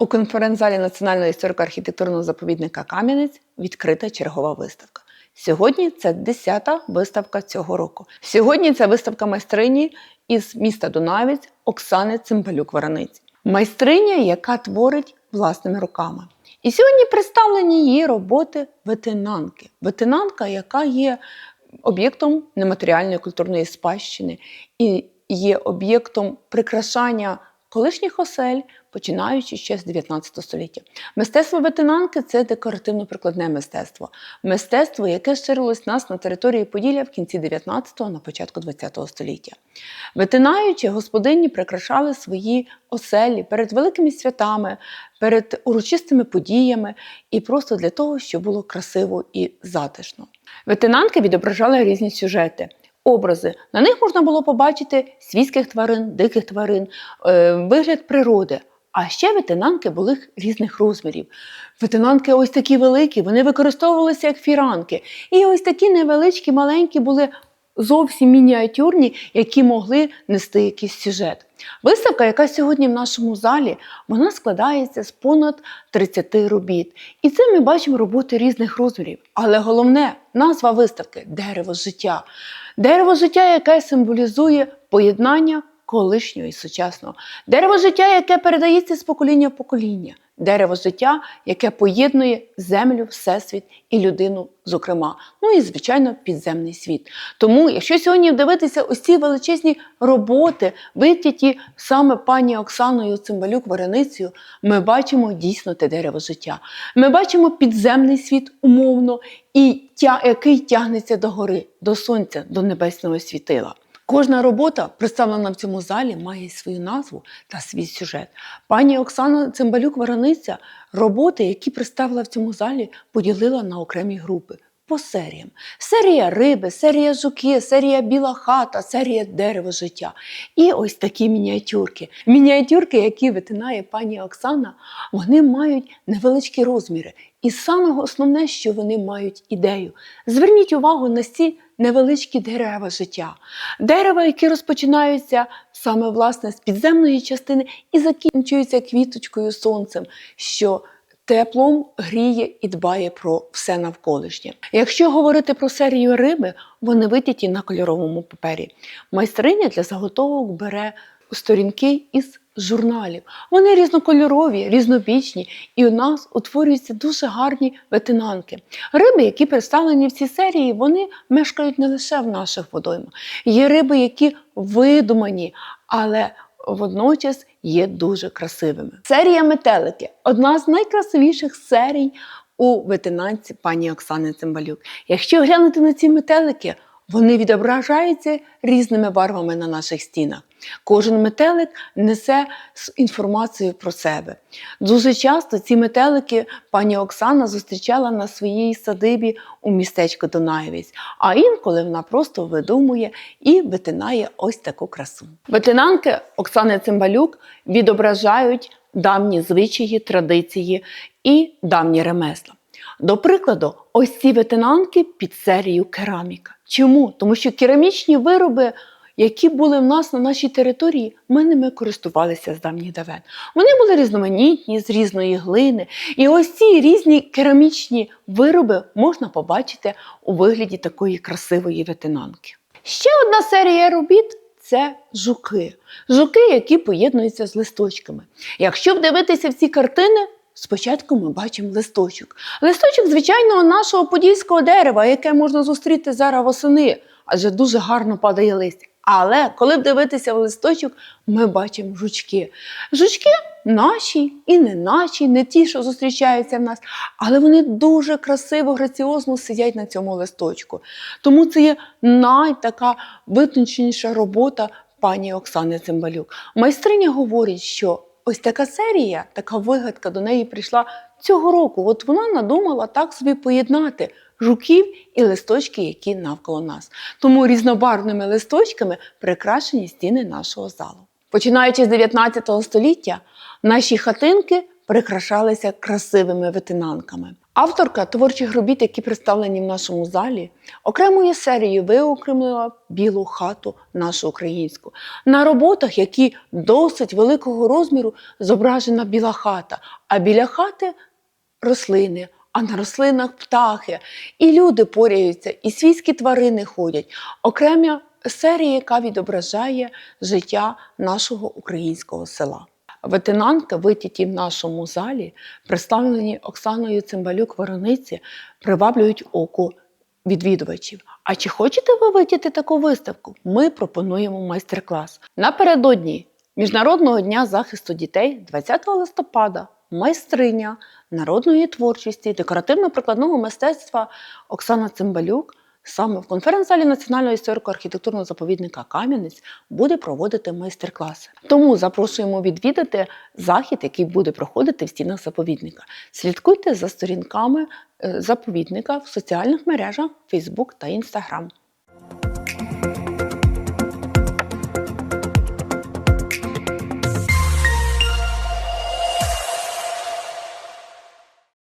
У конференц-залі Національного історико-архітектурного заповідника Кам'янець відкрита чергова виставка. Сьогодні це 10-та виставка цього року. Сьогодні це виставка майстрині із міста Дунаєвець Оксани Цимбалюк-Вараниць. Майстриня, яка творить власними руками. І сьогодні представлені її роботи ветенанки. Ветенанка, яка є об'єктом нематеріальної культурної спадщини і є об'єктом прикрашання колишніх осель, починаючи ще з 19 століття. Мистецтво ветенанки це декоративно-прикладне мистецтво. Мистецтво, яке ширилось нас на території Поділля в кінці 19-го, на початку 20-го століття. Ветенаючи, господині прикрашали свої оселі перед великими святами, перед урочистими подіями і просто для того, щоб було красиво і затишно. Ветенанки відображали різні сюжети. Образи на них можна було побачити свійських тварин, диких тварин, е, вигляд природи. А ще ветенанки були різних розмірів. Ветенанки ось такі великі, вони використовувалися як фіранки. І ось такі невеличкі, маленькі були зовсім мініатюрні, які могли нести якийсь сюжет. Виставка, яка сьогодні в нашому залі, вона складається з понад 30 робіт. І це ми бачимо роботи різних розмірів. Але головне назва виставки дерево життя. Дерево життя, яке символізує поєднання колишнього і сучасного. Дерево життя, яке передається з покоління в покоління. Дерево життя, яке поєднує землю, всесвіт і людину, зокрема. Ну і, звичайно, підземний світ. Тому, якщо сьогодні дивитися ось ці величезні роботи, витяті саме пані Оксаною Цимбалюк Вареницею, ми бачимо дійсно те дерево життя. Ми бачимо підземний світ умовно, і тя, який тягнеться до гори, до сонця, до небесного світила. Кожна робота, представлена в цьому залі, має свою назву та свій сюжет. Пані Оксана Цимбалюк-Вараниця роботи, які представила в цьому залі, поділила на окремі групи по серіям. Серія риби, серія жуки, серія біла хата, серія дерево життя. І ось такі мініатюрки. Мініатюрки, які витинає пані Оксана, вони мають невеличкі розміри. І саме основне, що вони мають ідею. Зверніть увагу на ці невеличкі дерева життя. Дерева, які розпочинаються саме власне з підземної частини і закінчуються квіточкою сонцем, що теплом гріє і дбає про все навколишнє. Якщо говорити про серію риби, вони витяті на кольоровому папері. Майстриня для заготовок бере сторінки із журналів. Вони різнокольорові, різнобічні, і у нас утворюються дуже гарні ветенанки. Риби, які представлені в цій серії, вони мешкають не лише в наших водоймах. Є риби, які видумані, але водночас є дуже красивими. Серія метелики одна з найкрасивіших серій у ветенанці пані Оксани Цимбалюк. Якщо глянути на ці метелики, вони відображаються різними барвами на наших стінах. Кожен метелик несе інформацію про себе. Дуже часто ці метелики пані Оксана зустрічала на своїй садибі у містечку Дунаєвець, а інколи вона просто видумує і витинає ось таку красу. Ветенанки Оксани Цимбалюк відображають давні звичаї, традиції і давні ремесла. До прикладу, ось ці ветенанки під серію кераміка. Чому? Тому що керамічні вироби, які були в нас на нашій території, ми ними користувалися з давніх давен. Вони були різноманітні, з різної глини. І ось ці різні керамічні вироби можна побачити у вигляді такої красивої ветенанки. Ще одна серія робіт. Це жуки. Жуки, які поєднуються з листочками. Якщо вдивитися в ці картини, Спочатку ми бачимо листочок. Листочок звичайного нашого подільського дерева, яке можна зустріти зараз восени, адже дуже гарно падає листя. Але коли вдивитися в листочок, ми бачимо жучки. Жучки наші і не наші, не ті, що зустрічаються в нас, але вони дуже красиво, граціозно сидять на цьому листочку. Тому це є найтака витонченіша робота пані Оксани Цимбалюк. Майстриня говорить, що Ось така серія, така вигадка до неї прийшла цього року. От вона надумала так собі поєднати жуків і листочки, які навколо нас. Тому різнобарвними листочками прикрашені стіни нашого залу. Починаючи з 19 століття, наші хатинки прикрашалися красивими ветенанками. Авторка творчих робіт, які представлені в нашому залі, окремою серією виокремила білу хату нашу українську. На роботах, які досить великого розміру, зображена біла хата, а біля хати рослини, а на рослинах птахи. І люди поряються, і свійські тварини ходять. Окрема серія, яка відображає життя нашого українського села. Ветенанки, витяті в нашому залі, представлені Оксаною Цимбалюк Ворониці, приваблюють око відвідувачів. А чи хочете ви витяти таку виставку? Ми пропонуємо майстер-клас. Напередодні Міжнародного дня захисту дітей 20 листопада майстриня народної творчості, декоративно-прикладного мистецтва Оксана Цимбалюк саме в конференц-залі Національного історико-архітектурного заповідника Кам'янець буде проводити майстер-класи. Тому запрошуємо відвідати захід, який буде проходити в стінах заповідника. Слідкуйте за сторінками е, заповідника в соціальних мережах Facebook та Instagram.